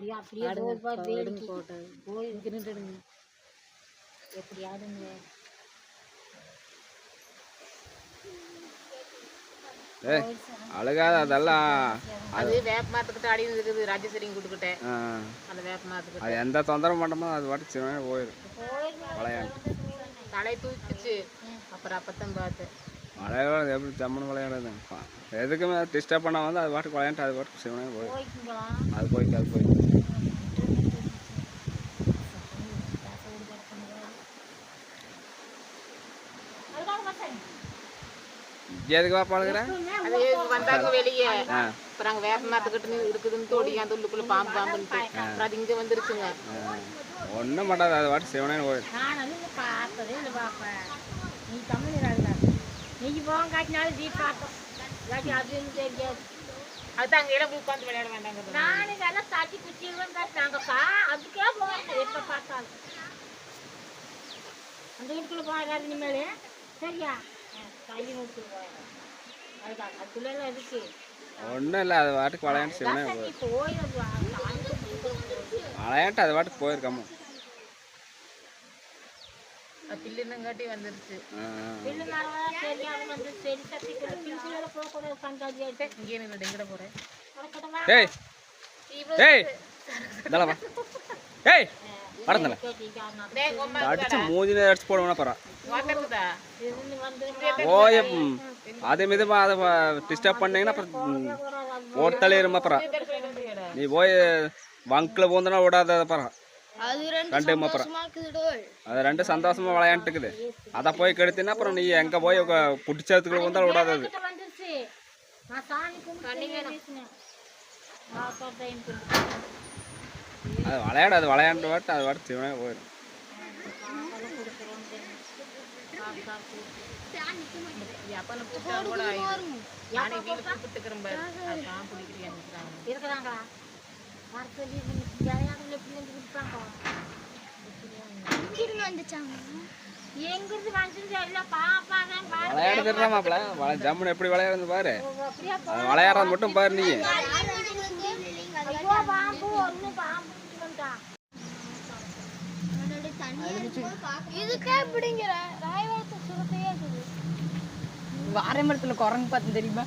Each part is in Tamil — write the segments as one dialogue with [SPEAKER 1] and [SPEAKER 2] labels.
[SPEAKER 1] அப்படியே அப்படியே
[SPEAKER 2] ஆடுங்க,
[SPEAKER 1] வேடிக்கை.
[SPEAKER 2] போட்டோம்.
[SPEAKER 1] போய்
[SPEAKER 2] இங்க நின்றுடுங்க.
[SPEAKER 1] எப்படி ஆடுங்க
[SPEAKER 3] ஏய் அழுகாத அதெல்லாம்
[SPEAKER 2] அது வேப்ப மரத்துக்கிட்ட அடி இருக்குது ராஜேஸ்வரிங்க கூட்டுக்கிட்ட.
[SPEAKER 3] ஆ,
[SPEAKER 2] அந்த வேப்ப மரத்துக்கிட்ட.
[SPEAKER 3] அது எந்த தொந்தரவு பண்ணமோ அது பாட்டு சிவனே போயிடும் விளையாண்டு.
[SPEAKER 2] தலை தூக்கிச்சு. அப்புறம் அப்பத்தான் பார்த்தேன்
[SPEAKER 3] விளையாடுறது எப்படி ஜம்முன்னு விளையாடுறது? எதுக்குமே டிஸ்டர்ப் பண்ண வந்து அது பாட்டுக்கு விளையாண்டு அது பாட்டுக்கு சிவனே போயிடும் அது எதுக்கு வா பழகுற
[SPEAKER 2] அது வந்தாங்க வெளியே.
[SPEAKER 3] ஆ.
[SPEAKER 2] அப்புறம் அங்கே வேப்ப மரத்துக்கிட்ட இருக்குதுன்னு தோடி அந்த உள்ளுக்குள்ள பாம்பு பாம்புன்ட்டு. அப்புறம் அது இங்கே வந்துருச்சுங்க.
[SPEAKER 3] ஒன்றும் மாட்டாது அது பாட்டு சிவனே
[SPEAKER 1] பார்த்ததே இல்லை பார்ப்பேன் நீ தமிழ் இருந்தா நீ போக காட்டினாலும் ஜீ பார்ப்போம் இல்லாட்டி அதுன்னு தெரியாது.
[SPEAKER 2] அதுதான் அங்கே இடம் போய் உட்காந்து விளையாட வேண்டாங்க
[SPEAKER 1] நான் இதெல்லாம் தட்டி குச்சிடுவேன் காட்டினாங்கப்பா அதுக்கே போகிறேன் எப்போ பார்த்தாலும். அந்த வீட்டுக்குள்ளே போகாது இனிமேல். சரியா? கை நோட்டு அதுதான் அதுக்குள்ள இருக்கு
[SPEAKER 3] ஒன்றும் இல்லை அது பாட்டுக்கு விளையாண்டு விளையாண்டு அது பாட்டுக்கு போயிருக்காமோ.
[SPEAKER 2] பில்லுன்னங்காட்டி வந்துருச்சு. இங்கே நின்று எங்கட போகிறேன்
[SPEAKER 3] ஏய் ஏய் ஏய் படந்தல அடிச்சு மூஞ்சிலே அடிச்சு போடுவேனா பரா.
[SPEAKER 2] வாட்டருக்குதா
[SPEAKER 3] ஓய அதே மிதமா அதை டிஸ்டர்ப் பண்ணீங்கன்னா அப்புறம் ஓட்டலையிருமா பரா. நீ போய் வங்கில் போந்தனா விடாத பரா. ரெண்டு அப்புறம் அது ரெண்டு சந்தோஷமா விளையாண்டுக்குது. அதை போய் கெடுத்தினா அப்புறம் நீ எங்க போய் பிடிச்சதுக்குள்ள வந்தாலும் விடாது அது.
[SPEAKER 1] வந்துருச்சு. நான் சாமி கும்பிட்டு
[SPEAKER 3] அது விளையாடு அது விளையாண்டு வாட்டு அது வாட்டு சிவனே போயிடும். ஜம்முன்னு எப்படி விளையாடுறது பாரு. விளையாடுறது மட்டும் பாரு நீ.
[SPEAKER 1] பாம்பு ஒண்ணு பாம்பு வந்துட்டான்
[SPEAKER 4] இதுக்கே இப்படிங்கிற ராயவாரத்தை சுரத்தையே இருக்குது.
[SPEAKER 2] வாரை மரத்தில் குரங்கு பார்த்து தெரியுமா?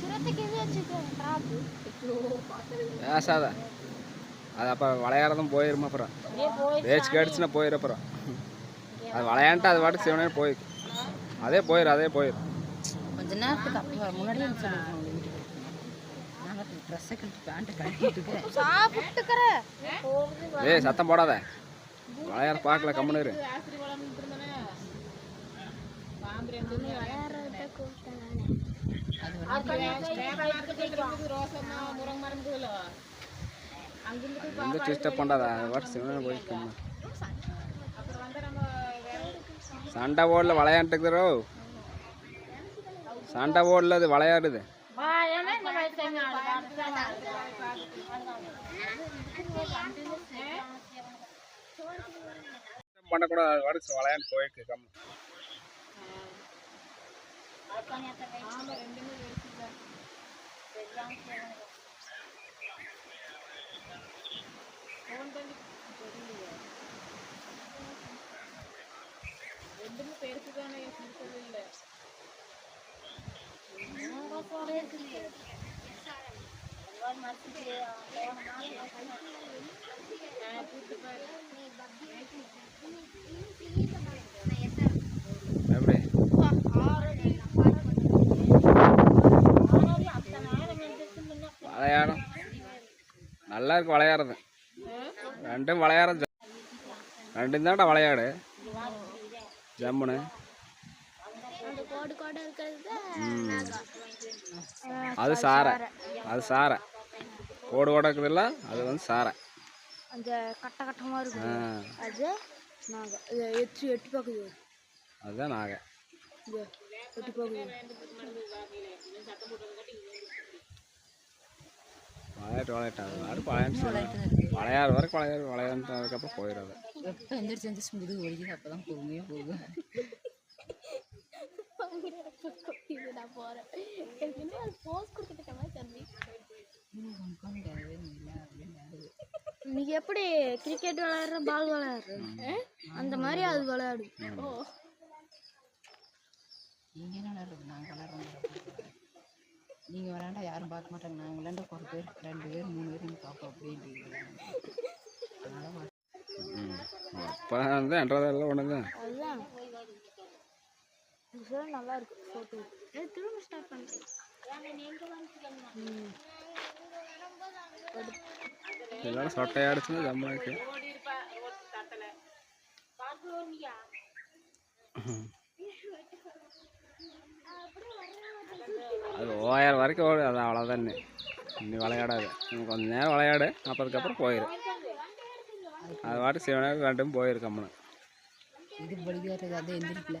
[SPEAKER 4] சுரத்துக்கு இது வச்சுக்கோ
[SPEAKER 3] அது அப்புறம் விளையாடுறதும் போயிருமா அப்புறம்? பேச்சு கேடுச்சுன்னா போயிரு அப்புறம். அது விளையாண்டு அது பாட்டுக்கு சிவனே போயிருக்கு அதே போயிரு அதே போயிரு.
[SPEAKER 2] கொஞ்ச நேரத்துக்கு அப்புறம் முன்னாடியே ட்ரெஸ்ஸை கழிச்சு பேண்ட்டை
[SPEAKER 3] ஏய் சத்தம் போடாத. விளையாட பார்க்கல கம்முன்னு இரு. எந்த டிஸ்டர்ப் பண்ணாத அது பாட்டு சிவனே கம்முனு. சண்டை ஓடல விளையாண்டுக்குறோ சண்டை ஓடல அது விளையாடுது.
[SPEAKER 1] வா ஏன்னா இந்த வயசுல
[SPEAKER 3] பண்ணக்கூடாது அது பாட்டு விளையாண்டு இல்லை. விளையாடும். நல்லா இருக்கு விளையாடுறது. ரெண்டும் விளையாடுறது ரெண்டும் தான்டா விளையாடு. ம். அது சாரை அது சாரை கோடு இருக்குதுல்ல அது வந்து சாரை
[SPEAKER 4] அந்த கட்ட கட்டமா இருக்கு அது நாங்க இதை எட்டு எட்டி பார்க்குது
[SPEAKER 3] அதுதான் நாகை.
[SPEAKER 4] இது எட்டி பார்க்குது
[SPEAKER 3] விளையாட்டு விளையாட்டு. அது வாட்டு விளையாண்டு விளையாடுற வரைக்கும் விளையாடு விளையாண்டு அதுக்கப்புறம் போயிடும் அது
[SPEAKER 2] எப்போ எந்திரிச்சு எந்திரிச்சு முதுகு வலிக்குது அப்போ தான் பொறுமையாக போகும்
[SPEAKER 4] இது நான் போறேன். எனக்கு இன்னும் அது போஸ் கொடுத்துட்ட மாதிரி தம்பி? நீங்க எப்படி கிரிக்கெட் விளையாடுற பால் விளையாடுற? அந்த மாதிரி அது விளையாடும்
[SPEAKER 2] நீங்கள் என்ன விளையாடுறது? நாங்கள் விளையாடுறோம் நீங்கள் விளையாண்டா யாரும் பார்க்க மாட்டாங்க. நாங்கள் விளையாண்டா ஒரு பேர் ரெண்டு பேர் மூணு பேர் நீங்கள் பார்ப்போம். அப்படின்ட்டு
[SPEAKER 3] அப்போ ஒன்று தான்
[SPEAKER 4] அதுதான் நல்லா இருக்கு போட்டோ திரும்ப ஸ்டார்ட் பண்ணுறேன்
[SPEAKER 3] எல்லாரும் சொட்டையாக அடிச்சுன்னா ஜம்மாக்கு. அது ஓயார் வரைக்கும் ஓடு அது அவ்வளோதான் இன்னி விளையாடாது. இன்னும் கொஞ்ச நேரம் விளையாடு அப்புறம் அதுக்கப்புறம் போயிடும் அது பாட்டு சிவனாக ரெண்டும் போயிருக்கு அம்மனு
[SPEAKER 2] இது படிக்கிறது அதே எந்திரிக்கல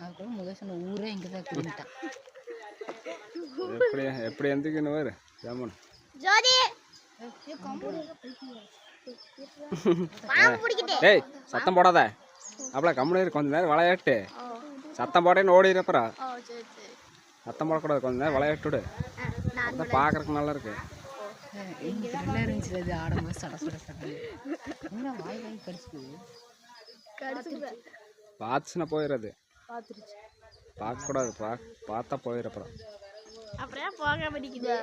[SPEAKER 2] அதுக்குள்ள முதல் சொன்ன ஊரே இங்கே தான் குடிட்டான்
[SPEAKER 3] எப்படி எப்படி எந்திரிக்கணும் வேறு ஜம்மன்
[SPEAKER 4] ஜோதி!
[SPEAKER 3] ஏய் சத்தம் போடாத. அப்பல கம்முனு கொஞ்ச நேரம் விளையாட்டு. சத்தம் போட்டேன்னு ஓடிடுறப்பறா
[SPEAKER 4] ஓ சரி சரி.
[SPEAKER 3] சத்தம் போடக்கூடாது கொஞ்ச நேரம் விளையாட்டு அதான் பார்க்கறதுக்கு நல்லா இருக்கு.
[SPEAKER 2] இருந்துச்சு ஆடும்போது சட சட சட வாய்
[SPEAKER 3] பார்த்துச்சுன்னா போயிடுறது.
[SPEAKER 4] பார்த்துருச்சு
[SPEAKER 3] பார்க்கக்கூடாது. பா பார்த்தா போயிடுறப்பறம்.
[SPEAKER 4] அப்படியே போக படிக்குது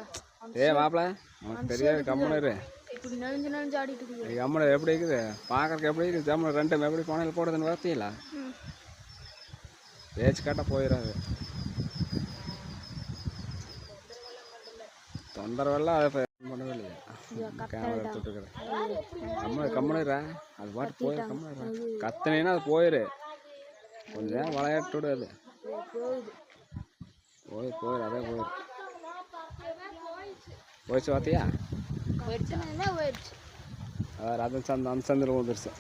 [SPEAKER 3] ஏய் மாப்பிள உனக்கு தெரியாது கம்முனு இரு.
[SPEAKER 4] இப்படி நெஞ்சு நெஞ்சு ஆடிட்டு இருக்குது.
[SPEAKER 3] இது கம்முனு எப்படி இருக்குது? பார்க்கறதுக்கு எப்படி இருக்குது? ஜம்முனு ரெண்டும் எப்படி போனையில் போடுதுன்னு பார்த்தீங்களா பேச்சு காட்டால் போயிடாது தொந்தரவெல்லாம் அதை இப்ப பண்ணவே இல்லையா. கேமரா எடுத்துட்டு இருக்கிறேன் கம்முனு கம்முனுறா அது பாட்டு போயிரு கம்முனுறா கத்துனீங்கன்னா அது போயிரு. கொஞ்ச நேரம் விளையாட்டு விடு அது. போய் போயிரு அதே போயிரு போயிடுச்சு பார்த்தியா?
[SPEAKER 4] போயிடுச்சு.
[SPEAKER 3] அதான் அந்த சந்த அந்த சந்தில் வந்துருச்சு.